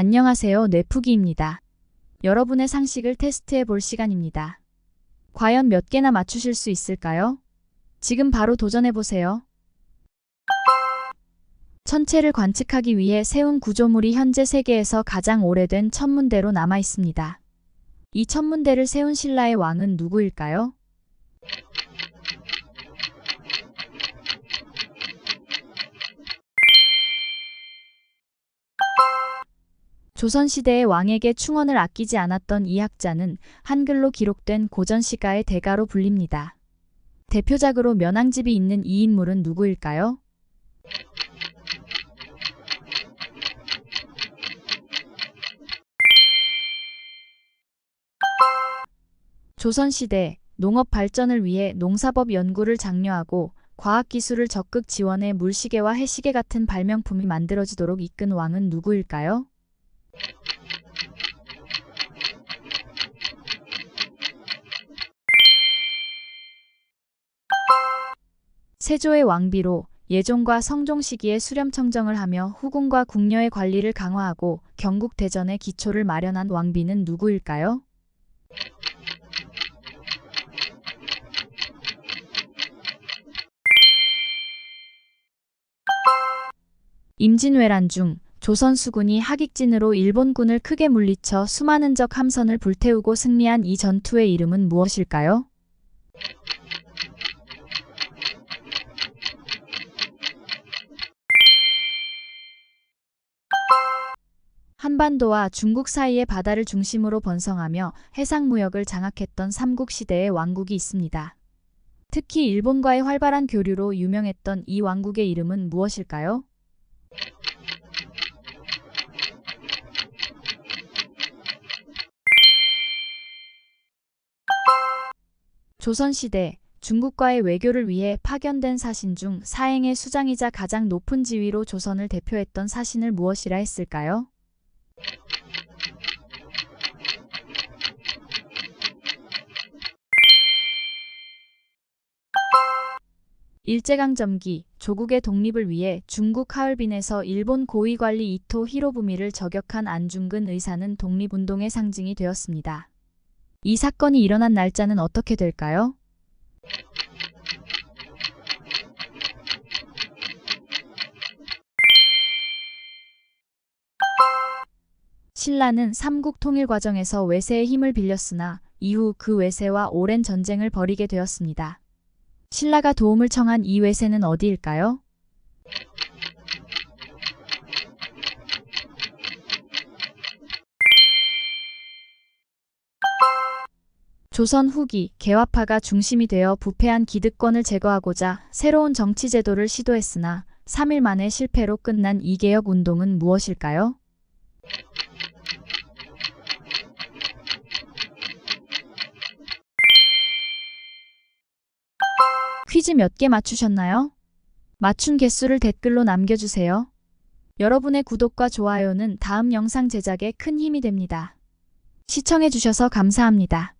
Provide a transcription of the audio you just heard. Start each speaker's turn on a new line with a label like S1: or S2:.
S1: 안녕하세요. 뇌푸기입니다. 여러분의 상식을 테스트해 볼 시간입니다. 과연 몇 개나 맞추실 수 있을까요? 지금 바로 도전해 보세요. 천체를 관측하기 위해 세운 구조물이 현재 세계에서 가장 오래된 천문대로 남아 있습니다. 이 천문대를 세운 신라의 왕은 누구일까요? 조선시대의 왕에게 충원을 아끼지 않았던 이 학자는 한글로 기록된 고전시가의 대가로 불립니다. 대표작으로 면왕집이 있는 이 인물은 누구일까요? 조선시대 농업 발전을 위해 농사법 연구를 장려하고 과학기술을 적극 지원해 물시계와 해시계 같은 발명품이 만들어지도록 이끈 왕은 누구일까요? 세조의 왕비로 예종과 성종 시기에 수렴청정을 하며 후궁과 궁녀의 관리를 강화하고 경국 대전의 기초를 마련한 왕비는 누구일까요? 임진왜란 중 조선 수군이 하객진으로 일본군을 크게 물리쳐 수많은 적 함선을 불태우고 승리한 이 전투의 이름은 무엇일까요? 한반도와 중국 사이의 바다를 중심으로 번성하며 해상 무역을 장악했던 삼국 시대의 왕국이 있습니다. 특히 일본과의 활발한 교류로 유명했던 이 왕국의 이름은 무엇일까요? 조선시대 중국과의 외교를 위해 파견된 사신 중 사행의 수장이자 가장 높은 지위로 조선을 대표했던 사신을 무엇이라 했을까요? 일제강점기 조국의 독립을 위해 중국 하얼빈에서 일본 고위관리 이토 히로부미를 저격한 안중근 의사는 독립운동의 상징이 되었습니다. 이 사건이 일어난 날짜는 어떻게 될까요? 신라는 삼국 통일 과정에서 외세의 힘을 빌렸으나 이후 그 외세와 오랜 전쟁을 벌이게 되었습니다. 신라가 도움을 청한 이 외세는 어디일까요? 조선 후기 개화파가 중심이 되어 부패한 기득권을 제거하고자 새로운 정치 제도를 시도했으나 3일 만에 실패로 끝난 이 개혁 운동은 무엇일까요? 퀴즈 몇 개 맞추셨나요? 맞춘 개수를 댓글로 남겨주세요. 여러분의 구독과 좋아요는 다음 영상 제작에 큰 힘이 됩니다. 시청해주셔서 감사합니다.